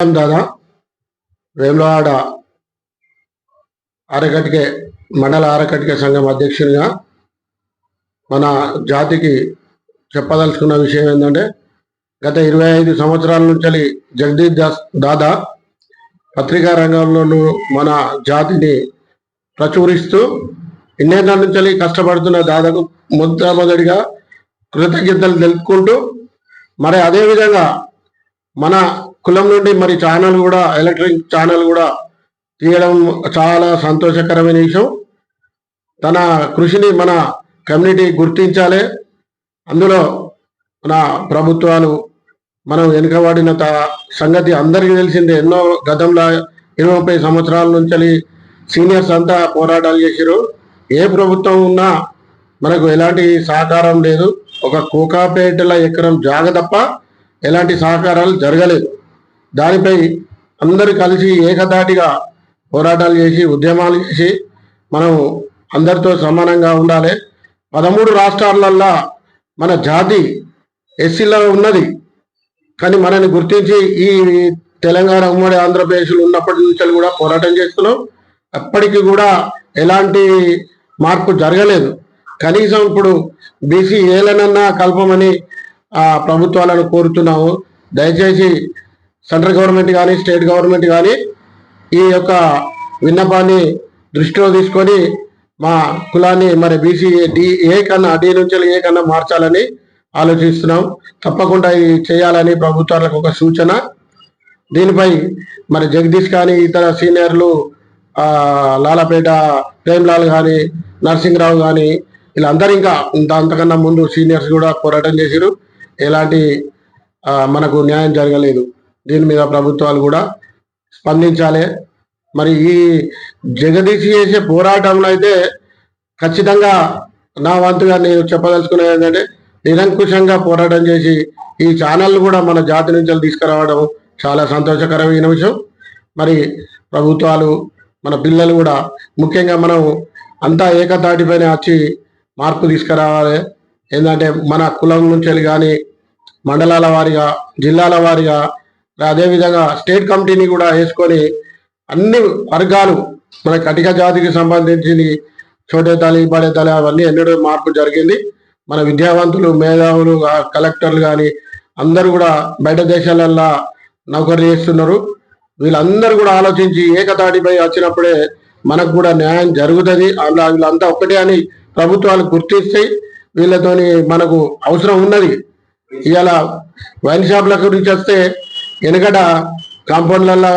దాదా వేములవాడ ఆరకటికే మండల ఆరకటికే సంఘం అధ్యక్షునిగా మన జాతికి చెప్పదలుచుకున్న విషయం ఏంటంటే గత ఇరవై ఐదు సంవత్సరాల నుంచి జగదీప్ దాస్ దాదా పత్రికా రంగంలోనూ మన జాతిని ప్రచురిస్తూ ఇన్నేళ్ళ నుంచి కష్టపడుతున్న దాదాపు మొట్టమొదటిగా కృతజ్ఞతలు తెలుపుకుంటూ మరి అదేవిధంగా మన కులం నుండి మరి ఛానల్ కూడా ఎలక్ట్రిక్ ఛానల్ కూడా తీయడం చాలా సంతోషకరమైన విషయం. తన కృషిని మన కమ్యూనిటీ గుర్తించాలి. అందులో మన ప్రభుత్వాలు మనం వెనుకబడిన త- సంగతి అందరికీ తెలిసిందే. ఎన్నో గతంలో ఇరవై ముప్పై సంవత్సరాల నుంచి సీనియర్స్ అంతా పోరాటాలు చేశారు ఏ ప్రభుత్వం ఉన్నా మనకు ఎలాంటి సహకారం లేదు. ఒక కోకాపేటల ఎకరం జాగ తప్ప ఎలాంటి సహకారాలు జరగలేదు. దానిపై అందరు కలిసి ఏకదాటిగా పోరాటాలు చేసి ఉద్యమాలు చేసి మనం అందరితో సమానంగా ఉండాలి. పదమూడు రాష్ట్రాలల్లో మన జాతి ఎస్సీలో ఉన్నది. కానీ మనని గుర్తించి ఈ తెలంగాణ ఉమ్మడి ఆంధ్రప్రదేశ్లో ఉన్నప్పటి నుంచి కూడా పోరాటం చేస్తున్నాం. అప్పటికి కూడా ఎలాంటి మార్పు జరగలేదు. కనీసం ఇప్పుడు బీసీ ఏలనన్నా కల్పమని ఆ ప్రభుత్వాలను కోరుతున్నాము. దయచేసి సెంట్రల్ గవర్నమెంట్ కానీ స్టేట్ గవర్నమెంట్ కానీ ఈ యొక్క విన్నపాన్ని దృష్టిలో తీసుకొని మా కులాన్ని మరి బీసీ డి ఏ కన్నా డి నుంచి ఏ కన్నా మార్చాలని ఆలోచిస్తున్నాం. తప్పకుండా ఇది చేయాలని ప్రభుత్వాలకు ఒక సూచన. దీనిపై మరి జగదీష్ కానీ ఇతర సీనియర్లు లాలపేట ప్రేమ్లాల్ కానీ నరసింహరావు కానీ వీళ్ళందరూ ఇంకా ఇంత అంతకన్నా ముందు సీనియర్స్ కూడా పోరాటం చేశారు ఎలాంటి మనకు న్యాయం జరగలేదు. దీని మీద ప్రభుత్వాలు కూడా స్పందించాలి. మరి ఈ జగదీష్ చేసే పోరాటంలో అయితే ఖచ్చితంగా నా వంతుగా నేను చెప్పదలుచుకునేది ఏంటంటే నిరంకుశంగా పోరాటం చేసి ఈ ఛానల్ కూడా మన జాతి నుంచి తీసుకురావడం చాలా సంతోషకరమైన విషయం. మరి ప్రభుత్వాలు మన పిల్లలు కూడా ముఖ్యంగా మనం అంతా ఏకతాటిపైన వచ్చి మార్పు తీసుకురావాలి. ఏంటంటే మన కులం నుంచి కానీ మండలాల వారిగా జిల్లాల వారిగా అదేవిధంగా స్టేట్ కమిటీని కూడా వేసుకొని అన్ని వర్గాలు మన కటిక జాతికి సంబంధించి చోటే తల్లి పడే తల్లి అవన్నీ ఎన్నడూ మార్పు జరిగింది. మన విద్యావంతులు మేధావులు కలెక్టర్లు కానీ అందరూ కూడా బయట దేశాలల్లో నౌకరీ చేస్తున్నారు. వీళ్ళందరూ కూడా ఆలోచించి ఏకతాటిపై వచ్చినప్పుడే మనకు కూడా న్యాయం జరుగుతుంది. అలా వీళ్ళంతా ఒక్కటే అని ప్రభుత్వాలు గుర్తిస్తాయి. వీళ్ళతోని మనకు అవసరం ఉన్నది. ఇవాళ వైన్ షాప్ల గురించి వస్తే వెనకట కాంపౌండ్లలో